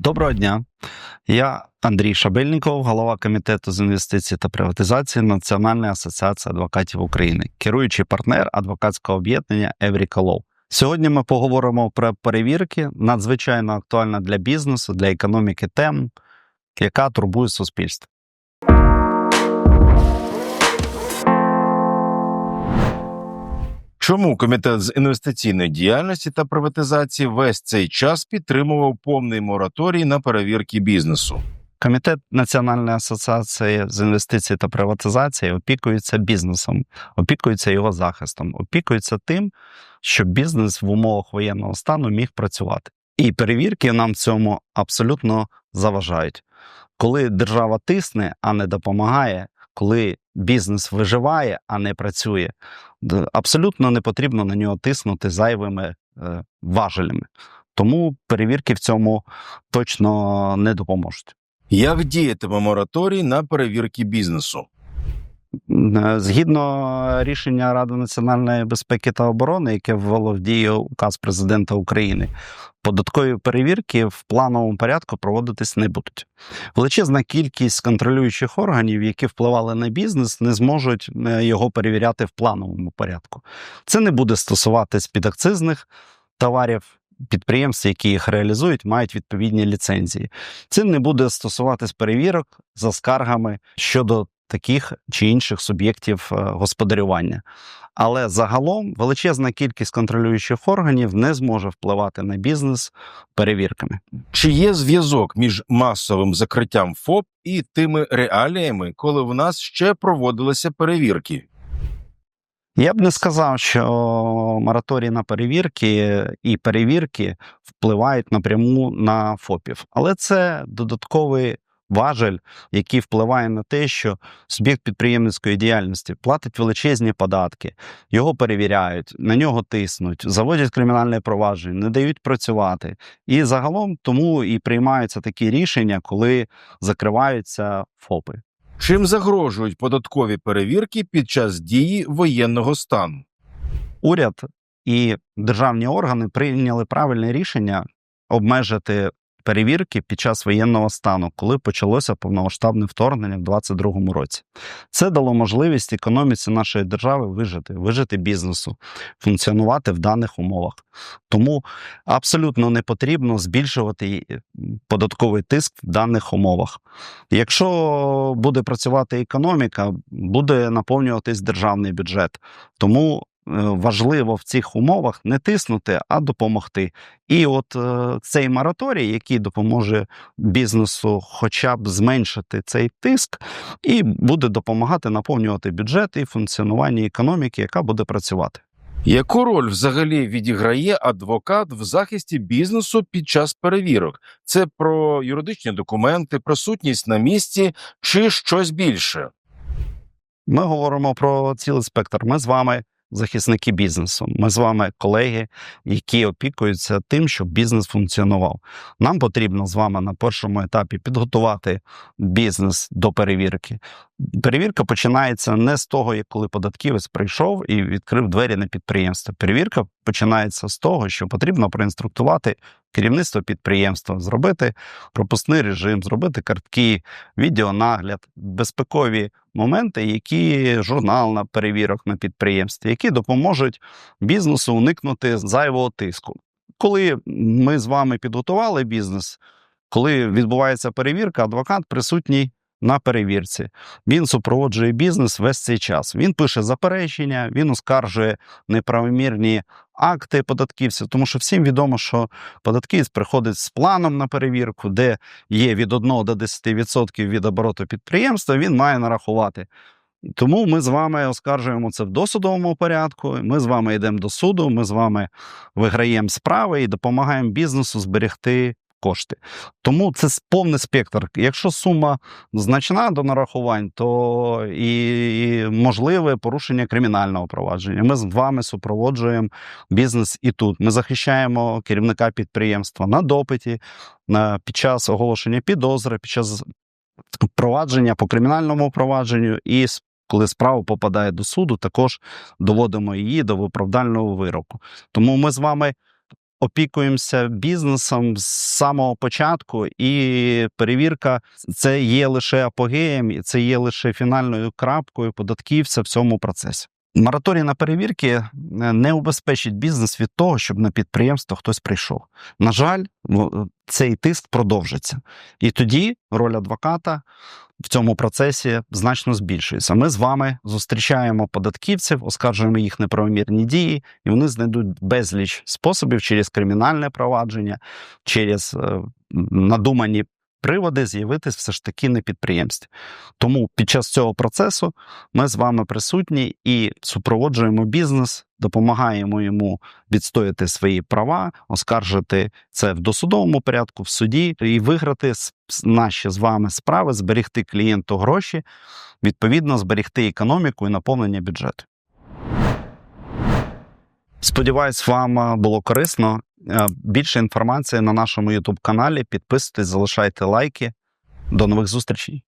Доброго дня. Я Андрій Шабельніков, голова комітету з інвестицій та приватизації Національної асоціації адвокатів України, керуючий партнер адвокатського об'єднання Лоу. Сьогодні ми поговоримо про перевірки, надзвичайно актуальна для бізнесу, для економіки тем, яка турбує суспільство. Чому комітет з інвестиційної діяльності та приватизації весь цей час підтримував повний мораторій на перевірки бізнесу? Комітет Національної асоціації з інвестицій та приватизації опікується бізнесом, опікується його захистом, опікується тим, щоб бізнес в умовах воєнного стану міг працювати. І перевірки нам цьому абсолютно заважають. Коли держава тисне, а не допомагає, коли бізнес виживає, а не працює, абсолютно не потрібно на нього тиснути зайвими е, важелями. Тому перевірки в цьому точно не допоможуть. Як діятиме мораторій на перевірки бізнесу? Е, Згідно рішення Ради національної безпеки та оборони, яке ввело в дію указ президента України, податкові перевірки в плановому порядку проводитись не будуть. Величезна кількість контролюючих органів, які впливали на бізнес, не зможуть е, його перевіряти в плановому порядку. Це не буде стосуватись підакцизних товарів. Підприємства, які їх реалізують, мають відповідні ліцензії. Це не буде стосуватись перевірок за скаргами щодо таких чи інших суб'єктів е, господарювання. Але загалом величезна кількість контролюючих органів не зможе впливати на бізнес перевірками. Чи є зв'язок між масовим закриттям ФОП і тими реаліями, коли в нас ще проводилися перевірки? Я б не сказав, що мораторій на перевірки і перевірки впливають напряму на ФОПів, але це додатковий важель, який впливає на те, що суб'єкт підприємницької діяльності платить величезні податки, його перевіряють, на нього тиснуть, заводять кримінальне провадження, не дають працювати. І загалом тому і приймаються такі рішення, коли закриваються ФОПи. Чим загрожують податкові перевірки під час дії воєнного стану? уряд і державні органи прийняли правильне рішення обмежити перевірки під час воєнного стану, коли почалося повномасштабне вторгнення в 2022 році. Це дало можливість економіці нашої держави вижити, вижити бізнесу, функціонувати в даних умовах. Тому абсолютно не потрібно збільшувати е, податковий тиск в даних умовах. Якщо буде працювати економіка, буде наповнюватись державний бюджет. Тому важливо в цих умовах не тиснути, а допомогти. І от е, цей мораторій, який допоможе бізнесу хоча б зменшити цей тиск, і буде допомагати наповнювати бюджет і функціонування економіки, яка буде працювати. Яку роль взагалі відіграє адвокат в захисті бізнесу під час перевірок? Це про юридичні документи, присутність на місці чи щось більше? Ми говоримо про цілий спектр. Ми з вами захисники бізнесу. Ми з вами колеги, які опікуються тим, щоб бізнес функціонував. Нам потрібно з вами на першому етапі підготувати бізнес до перевірки. Перевірка починається не з того, як коли податківець прийшов і відкрив двері на підприємство. Перевірка починається з того, що потрібно проінструктувати керівництво підприємства, зробити пропускний режим, зробити картки, відеонагляд, безпекові моменти, які журнал на перевірок на підприємстві, які допоможуть бізнесу уникнути зайвого тиску. Коли ми з вами підготували бізнес, коли відбувається перевірка, адвокат присутній на перевірці. Він супроводжує бізнес весь цей час. Він пише заперечення, він оскаржує неправомірні акти податківців, тому що всім відомо, що податківець приходить з планом на перевірку, де є від 1 до 10% від обороту підприємства, він має нарахувати. Тому ми з вами оскаржуємо це в досудовому порядку. Ми з вами йдемо до суду, ми з вами виграємо справи і допомагаємо бізнесу зберегти кошти. Тому це повний спектр. Якщо сума значна до нарахувань, то і можливе порушення кримінального провадження. Ми з вами супроводжуємо бізнес і тут. Ми захищаємо керівника підприємства на допиті, під час оголошення підозри, під час провадження по кримінальному провадженню і коли справа попадає до суду, також доводимо її до виправдального вироку. Тому ми з вами опікуємося бізнесом з самого початку, і перевірка це є лише апогеєм, і це є лише фінальною крапкою податківця в цьому процесі. Мораторій на перевірки е, не убезпечить бізнес від того, щоб на підприємство хтось прийшов. На жаль, ну, цей тиск продовжиться. І тоді роль адвоката в цьому процесі значно збільшується. Ми з вами зустрічаємо податківців, оскаржуємо їх неправомірні дії, і вони знайдуть безліч способів через кримінальне провадження, через е, надумані приводи з'явитись все ж таки на підприємстві. Тому під час цього процесу ми з вами присутні і супроводжуємо бізнес, допомагаємо йому відстояти свої права, оскаржити це в досудовому порядку, в суді і виграти наші з вами справи, зберегти клієнту гроші, відповідно, зберегти економіку і наповнення бюджету. Сподіваюсь, вам е, було корисно. Е, Більше інформації на нашому YouTube каналі. Підписуйтесь, залишайте лайки. До нових зустрічей.